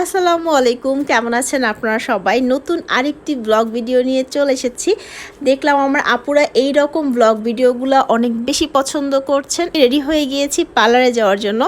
আসসালামু আলাইকুম। কেমন আছেন আপনারা সবাই? নতুন আরেকটি ব্লগ ভিডিও নিয়ে চলে এসেছি। দেখলাম আমার আপুরা এই রকম ব্লগ ভিডিওগুলো অনেক বেশি পছন্দ করছেন। রেডি হয়ে গিয়েছি পার্লারে যাওয়ার জন্য।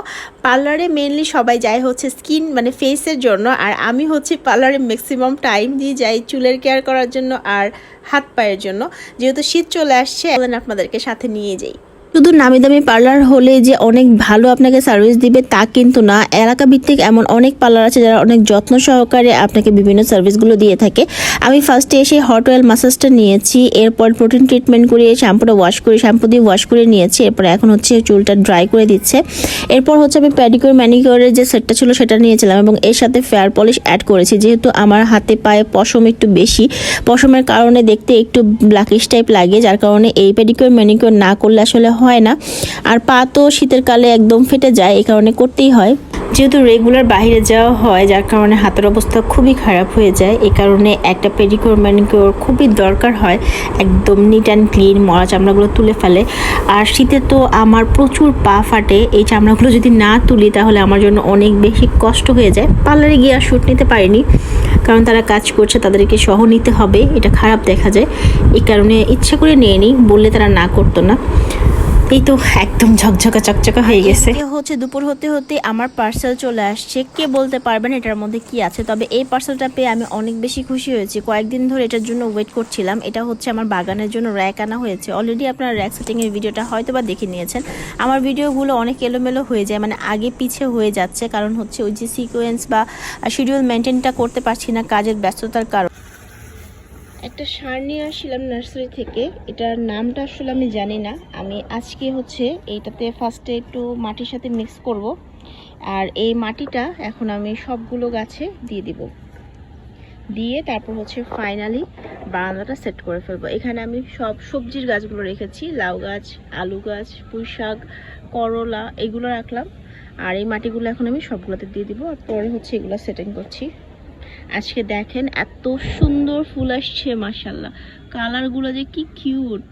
পার্লারে মেনলি সবাই যায় হচ্ছে স্কিন মানে ফেসের জন্য। আর আমি হচ্ছে পার্লারে ম্যাক্সিমাম টাইম দিয়ে যাই চুলের কেয়ার করার জন্য আর হাত পায়ের জন্য। যেহেতু শীত চলে আসছে আপনাদেরকে সাথে নিয়ে যাই। শুধু নামি দামি পার্লার হলে যে অনেক ভালো আপনাকে সার্ভিস দিবে তা কিন্তু না। এলাকা ভিত্তিক এমন অনেক পার্লার আছে যারা অনেক যত্ন সহকারে আপনাকে বিভিন্ন সার্ভিসগুলো দিয়ে থাকে। আমি ফার্স্টে এসে হট অয়েল মাসাজটা নিয়েছি, এরপর প্রোটিন ট্রিটমেন্ট করিয়ে শ্যাম্পুটা ওয়াশ করে শ্যাম্পু দিয়ে ওয়াশ করে নিয়েছি, এরপর এখন হচ্ছে চুলটা ড্রাই করে দিচ্ছে। এরপর হচ্ছে আমি প্যাডিকিউর ম্যানিকিউরের যে সেটটা ছিল সেটা নিয়েছিলাম এবং এর সাথে ফেয়ার পলিশ অ্যাড করেছি। যেহেতু আমার হাতে পায়ে পশম একটু বেশি, পশমের কারণে দেখতে একটু ব্ল্যাকিশ টাইপ লাগে, যার কারণে এই প্যাডিকিউর ম্যানিকিউর না করলে আসলে হয় না। আর পা তো শীতের কালে একদম ফেটে যায়, এই কারণে করতেই হয়। যেহেতু রেগুলার বাইরে যাওয়া হয়, যার কারণে হাতের অবস্থা খুবই খারাপ হয়ে যায়, এই কারণে একটা পেডিকিউর ম্যানিকিউর খুবই দরকার হয় একদম নিট অ্যান্ড ক্লিন মরা চামড়াগুলো তুলে ফেলে। আর শীতে তো আমার প্রচুর পা ফাটে, এই চামড়াগুলো যদি না তুলি তাহলে আমার জন্য অনেক বেশি কষ্ট হয়ে যায়। পার্লারে গিয়ে আর শ্যুট নিতে পারিনি, কারণ তারা কাজ করছে, তাদেরকে সহ নিতে হবে, এটা খারাপ দেখা যায়। এই কারণে ইচ্ছা করে নিয়ে নিই বললে তারা না করতো না। এই তো একদম ঝকঝকা চকচকা হয়ে গেছে। হচ্ছে, দুপুর হতে হতে আমার পার্সেল চলে আসছে। কে বলতে পারবেন এটার মধ্যে কি আছে? তবে এই পার্সেলটা পেয়ে আমি অনেক বেশি খুশি হয়েছি। কয়েকদিন ধরে এটার জন্য ওয়েট করছিলাম। এটা হচ্ছে আমার বাগানের জন্য র্যাক আনা হয়েছে। অলরেডি আপনারা র্যাক সেটিংয়ের ভিডিওটা হয়তো বা দেখে নিয়েছেন। আমার ভিডিওগুলো অনেক এলোমেলো হয়ে যায় মানে আগে পিছে হয়ে যাচ্ছে। কারণ হচ্ছে ওই যে সিকোয়েন্স বা শিডিউল মেনটেনটা করতে পারছি না কাজের ব্যস্ততার কারণ। একটা সার নিয়ে আসছিলাম নার্সারি থেকে। এটার নামটা আসলে আমি জানি না। আমি আজকে হচ্ছে এইটাতে ফার্স্টে একটু মাটির সাথে মিক্স করব। আর এই মাটিটা এখন আমি সবগুলো গাছে দিয়ে দিব। দিয়ে তারপর হচ্ছে ফাইনালি বারান্দাটা সেট করে ফেলব। এখানে আমি সব সবজির গাছগুলো রেখেছি। লাউ গাছ, আলু গাছ, পুঁই শাক, করলা, এগুলো রাখলাম। আর এই মাটিগুলো এখন আমি সবগুলোতে দিয়ে দিব। আর পরে হচ্ছে এগুলো সেটিং করছি। আজকে দেখেন এত সুন্দর ফুল আসছে মাসাল্লাহ কালারগুলো যে কি কিউট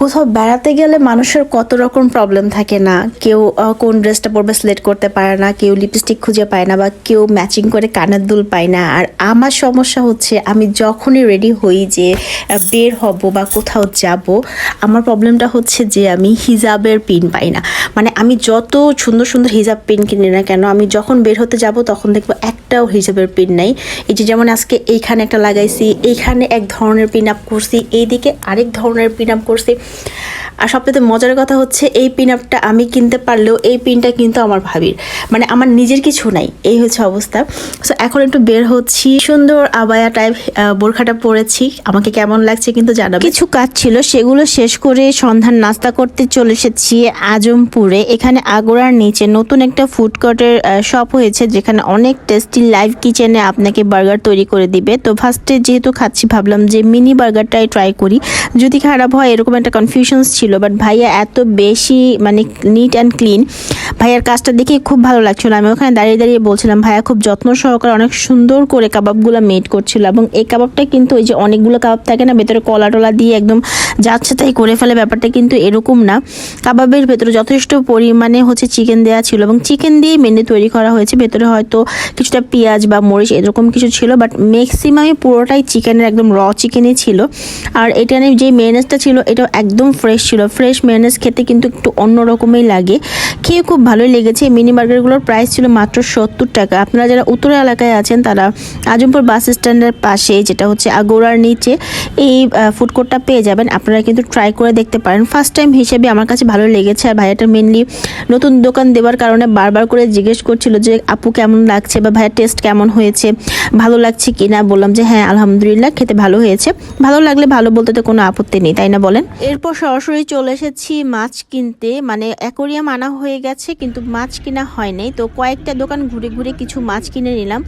কোথাও বেড়াতে গেলে মানুষের কত রকম প্রবলেম থাকে না। কেউ কোন ড্রেসটা পরবে সিলেক্ট করতে পারে না, কেউ লিপস্টিক খুঁজে পায় না বা কেউ ম্যাচিং করে কানের দুল পায় না। আর আমার সমস্যা হচ্ছে, আমি যখনই রেডি হই যে বের হব বা কোথাও যাব, আমার প্রবলেমটা হচ্ছে যে, আমি হিজাবের পিন পাই না। মানে আমি যত সুন্দর সুন্দর হিজাব পিন কিনি না কেন, আমি যখন বের হতে যাব তখন দেখব একটাও হিজাবের পিন নাই। এই যে যেমন আজকে এইখানে একটা লাগাইছি, এইখানে এক ধরনের পিন আপ করছি, এইদিকে আরেক ধরনের পিন আপ করছি। আর সবথেকে মজার কথা হচ্ছে এই পিন আপটা আমি কিনতে পারলেও এই পিনটা কিন্তু আমার ভাবির। মানে আমার নিজের কিছু নাই, এই হচ্ছে অবস্থা। সো এখন একটু বের হচ্ছি। সুন্দর আবায়া টাইপ বোরখাটা পরেছি। আমাকে কেমন লাগছে কিন্তু জানাব। কিছু কাজ ছিল, সেগুলো শেষ করে সন্ধ্যার নাস্তা করতে চলে এসেছি আজমপুরে। এখানে আগোড়ার নিচে নতুন একটা ফুড কোর্টের শপ হয়েছে, যেখানে অনেক টেস্টি লাইভ কিচেনে আপনাকে বার্গার তৈরি করে দিবে। তো ফার্স্টে যেহেতু খাচ্ছি, ভাবলাম যে মিনি বার্গারটাই ট্রাই করি। যদি খারাপ হয়, এরকম একটা কনফিউশনস ছিল বাট ভাইয়া এত বেশি মানে নিট অ্যান্ড ক্লিন ভাইয়ার কাজটা দেখে খুব ভালো লাগছিল। আমি ওখানে দাঁড়িয়ে দাঁড়িয়ে বলছিলাম, ভাইয়া, খুব যত্ন সহকারে অনেক সুন্দর করে কাবাবগুলো মেড করছিল এবং এই কাবাবটা কিন্তু ওই যে অনেকগুলো কাবাব থাকে না, ভেতরে কলা টলা দিয়ে একদম যাচ্ছে তাই করে ফেলে। ব্যাপারটা কিন্তু এরকম না। কাবাবের ভেতরে যথেষ্ট পরিমাণে হচ্ছে চিকেন দেওয়া ছিল এবং চিকেন দিয়ে মেনলি তৈরি করা হয়েছে। ভেতরে হয়তো কিছুটা পেঁয়াজ বা মরিচ এরকম কিছু ছিল বাট ম্যাক্সিমামই পুরোটাই চিকেনের একদম র চিকেনই ছিল। আর এটা নিয়ে যে মেয়নেজটা ছিল, এটাও একদম ফ্রেশ ছিল। ফ্রেশ মেয়নেজ খেতে কিন্তু একটু অন্য রকমই লাগে। খেয়ে খুব ভালোই লেগেছে। মিনি বার্গারগুলোর প্রাইস ছিল মাত্র সত্তর টাকা। আপনারা যারা উত্তরা এলাকায় আছেন, তারা আজমপুর বাস স্ট্যান্ডের পাশে, যেটা হচ্ছে আগোড়ার নিচে, এই ফুড কোর্টটা পেয়ে যাবেন। আপনারা কিন্তু ট্রাই করে দেখতে পারেন। ফার্স্ট টাইম হিসেবে আমার কাছে ভালো লেগেছে। আর ভাইয়াটা মেনলি নতুন দোকান দেওয়ার কারণে বারবার করে জিজ্ঞেস করছিল যে, আপু, কেমন লাগছে? বা ভাইয়ের টেস্ট কেমন হয়েছে? ভালো লাগছে কি না বললাম যে হ্যাঁ আলহামদুলিল্লাহ, খেতে ভালো হয়েছে। ভালো লাগলে ভালো বলতে তো কোনো আপত্তি নেই, তাই না বলেন? এরপর সরাসরি চলে এসেছি মাছ কিনতে। মানে অ্যাকোরিয়াম আনা হয়ে গেছে কিন্তু মাছ কিনা হয় নাই তো কয়েকটা দোকান ঘুরে ঘুরে কিছু মাছ কিনে নিলাম।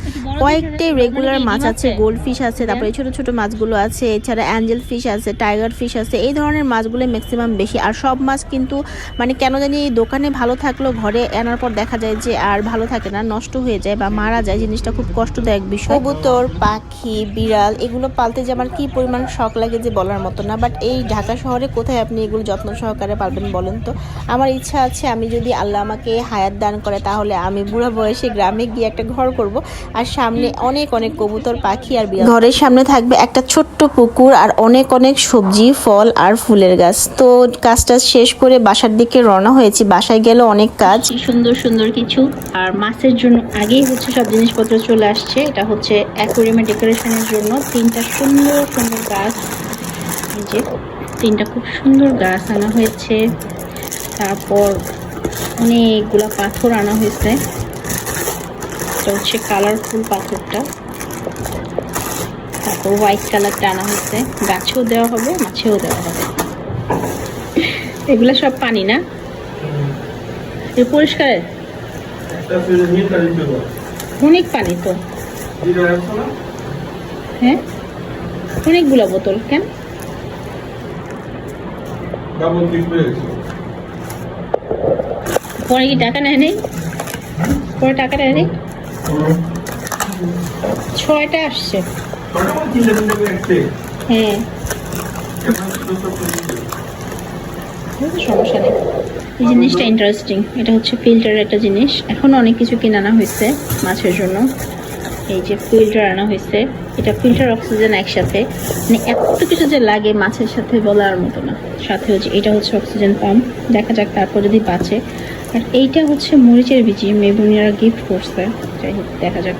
কয়েকটা রেগুলার মাছ আছে গোল্ড ফিশ আছে তারপরে ছোট ছোট মাছগুলো আছে এছাড়া অ্যাঞ্জেল ফিশ আছে টাইগার ফিশ আছে এই ধরনের মাছগুলো ম্যাক্সিমাম বেশি। আর সব মাছ কিন্তু মানে কেন জানি এই দোকানে ভালো থাকলেও ঘরে আনার পর দেখা যায় যে আর ভালো থাকে না নষ্ট হয়ে যায় বা মারা যায় জিনিসটা খুব কষ্টদায়ক বিষয়। কবুতর পাখি বিড়াল এগুলো পালতে যে আমার কি পরিমাণ শখ লাগে যে বলার মতো না বাট এই ঢাকা শহরে কোথায় আপনি এগুলো যত্ন সহকারে পারবেন বলেন তো? আমার ইচ্ছা আছে আমি যদি আল্লাহ আমাকে হায়াত দান করে, তাহলে আমি বুড়া বয়সে গ্রামে গিয়ে একটা ঘর করব আর সামনে অনেক অনেক কবুতর, পাখি আর। ঘরের সামনে থাকবে একটা ছোট্ট পুকুর আর অনেক অনেক সবজি, ফল আর ফুলের গাছ। তো কাজটা শেষ করে বাসার দিকে রওনা হয়েছি। বাসায় গেলে অনেক কাজ। সুন্দর সুন্দর কিছু। আর মাছের জন্য আগেই হচ্ছে সব জিনিসপত্র চলে আসছে। এটা হচ্ছে অ্যাকোরিয়ামে ডেকোরেশনের জন্য তিনটা সুন্দর সুন্দর গাছ। তিনটা খুব সুন্দর গাছ আনা হয়েছে। তারপর অনেকগুলা পাথর আনা হয়েছে। এটা হচ্ছে কালারফুল পাথরটা। তারপর হোয়াইট কালারটা আনা হয়েছে। গাছেও দেওয়া হবে মাছেও দেওয়া হবে। এগুলা সব পানি না? এ পরিষ্কার? অনেক পানি তো। হ্যাঁ? অনেকগুলো বোতল কেন ডাবল ঠিক হয়ে গেছে পরে কি টাকা নেয় নেই পরে টাকা নেয় নেই ছয়টা আসছে। হ্যাঁ। সমস্যা নেই। এই জিনিসটা ইন্টারেস্টিং এটা হচ্ছে ফিল্টারের একটা জিনিস। এখন অনেক কিছু কিনে আনা হয়েছে মাছের জন্য। এই যে ফিল্টার আনা হয়েছে। এটা ফিল্টার অক্সিজেন একসাথে। মানে এত কিছু যে লাগে মাছের সাথে বলার মতো না। সাথে হচ্ছে, এটা হচ্ছে অক্সিজেন পাম্প দেখা যাক তারপর যদি বাঁচে। আর এইটা হচ্ছে মরিচের বিচি মেবুনিয়ারা গিফট করছে। যাই হোক, দেখা যাক।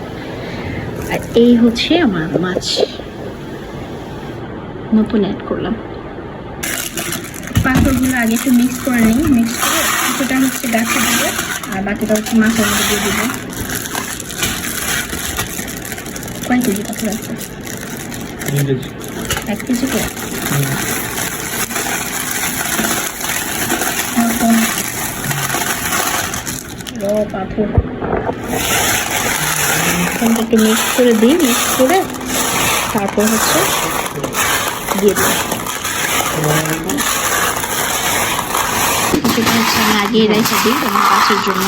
আর এই হচ্ছে আমার মাছ। নতুন অ্যাড করলাম। পাথরগুলো আগে একটু মিক্স করে নিই। মিক্স করে কিছুটা হচ্ছে গাছে দেবো, আর বাকিটা হচ্ছে মাছের মধ্যে দিয়ে দেবো। কয় কেজি পাথর আছে। এক কেজি করে? পাথর। একটু মিক্স করে দিই মিক্স করে তারপর হচ্ছে দিয়ে দিই। সেটা হচ্ছে আমি আগে রেখে দিই আমার গাছের জন্য।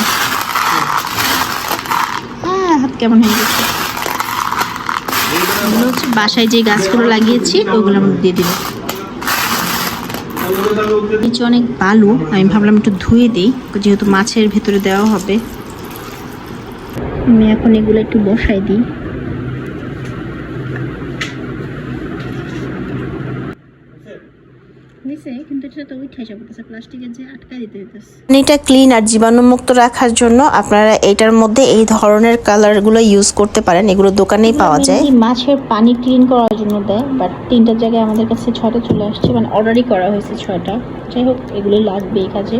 হ্যাঁ হাত কেমন হয়ে গেছে? এগুলো হচ্ছে বাসায় যে গাছগুলো লাগিয়েছি, ওগুলো আমি দিয়ে দেবো। নিচে অনেক বালু, আমি ভাবলাম একটু ধুয়ে দিই, যেহেতু মাছের ভেতরে দেওয়া হবে। আমি এখন এগুলো একটু বসাই দিই। পানিটা ক্লিন আর জীবাণুমুক্ত রাখার জন্য আপনারা এটার মধ্যে এই ধরনের কালারগুলো ইউজ করতে পারেন এগুলো দোকানেই পাওয়া যায়। মাছের পানি ক্লিন করার জন্য দেয় বাট তিনটা জায়গায় আমাদের কাছে ছটা চলে আসছে মানে অর্ডারই করা হয়েছে ছটা যাই হোক এগুলো লাগবে এই কাজে।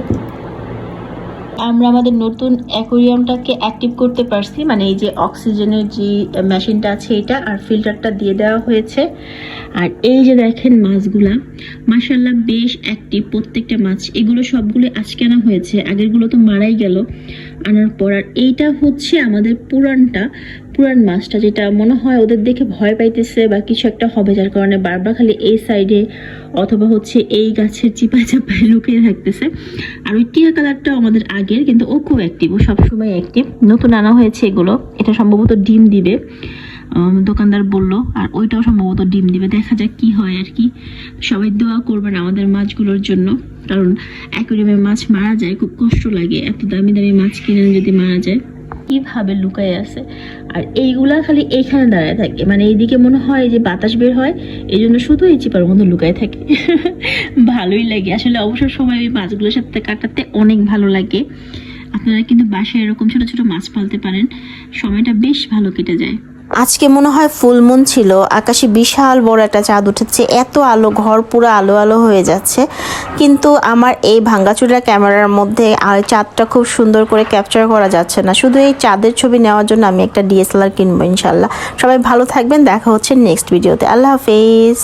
আমরা আমাদের নতুন অ্যাকোরিয়ামটাকে অ্যাক্টিভ করতে পারছি মানে এই যে অক্সিজেনের যে মেশিনটা আছে এটা আর ফিল্টারটা দিয়ে দেওয়া হয়েছে। আর এই যে দেখেন মাছগুলা মাসাল্লাহ বেশ অ্যাক্টিভ প্রত্যেকটা মাছ। এগুলো সবগুলো আজকে আনা হয়েছে, আগেরগুলো তো মারাই গেল। আনার পর আর এইটা হচ্ছে আমাদের পুরানটা পুরান মাছটা যেটা মনে হয় ওদের দেখে ভয় পাইতেছে বা কিছু একটা হবে, যার কারণে বারবার খালি এই সাইডে অথবা হচ্ছে এই গাছের চিপায় চাপায় লুকিয়ে থাকতেছে। আর ওই টিয়া কালারটাও আমাদের আগের, কিন্তু ও খুব অ্যাক্টিভ ও সবসময় অ্যাক্টিভ নতুন আনা হয়েছে এগুলো, এটা সম্ভবত ডিম দিবে। দোকানদার বলল, আর ওইটাও সম্ভবত ডিম দিবে। দেখা যাক কি হয় আর কি। সবাই দোয়া করবেন আমাদের মাছগুলোর জন্য, কারণ অ্যাকোরিয়ামে মাছ মারা যায়, খুব কষ্ট লাগে। এত দামি দামি মাছ কিনে যদি মারা যায়। কীভাবে লুকায় আছে। আর এইগুলা খালি এইখানে দাঁড়ায় থাকে। মানে এইদিকে মনে হয় যে বাতাস বের হয় এই জন্য শুধু এই চিপার মধ্যে লুকায় থাকে। ভালোই লাগে। আসলে অবসর সময় ওই মাছগুলোর সাথে কাটাতে অনেক ভালো লাগে। আপনারা কিন্তু বাসায় এরকম ছোট ছোট মাছ পালতে পারেন। সময়টা বেশ ভালো কেটে যায়। আজকে মনে হয় ফুলমুন ছিল, আকাশে বিশাল বড় একটা চাঁদ উঠেছে, এত আলো, ঘর পুরো আলো আলো হয়ে যাচ্ছে। কিন্তু আমার এই ভাঙ্গাচুরা ক্যামেরার মধ্যে আর চাঁদটা খুব সুন্দর করে ক্যাপচার করা যাচ্ছে না। শুধু এই চাঁদের ছবি নেওয়ার জন্য আমি একটা ডিএসএলআর কিনবো ইনশাল্লাহ। সবাই ভালো থাকবেন, দেখা হচ্ছে নেক্সট ভিডিওতে আল্লাহ হাফেজ।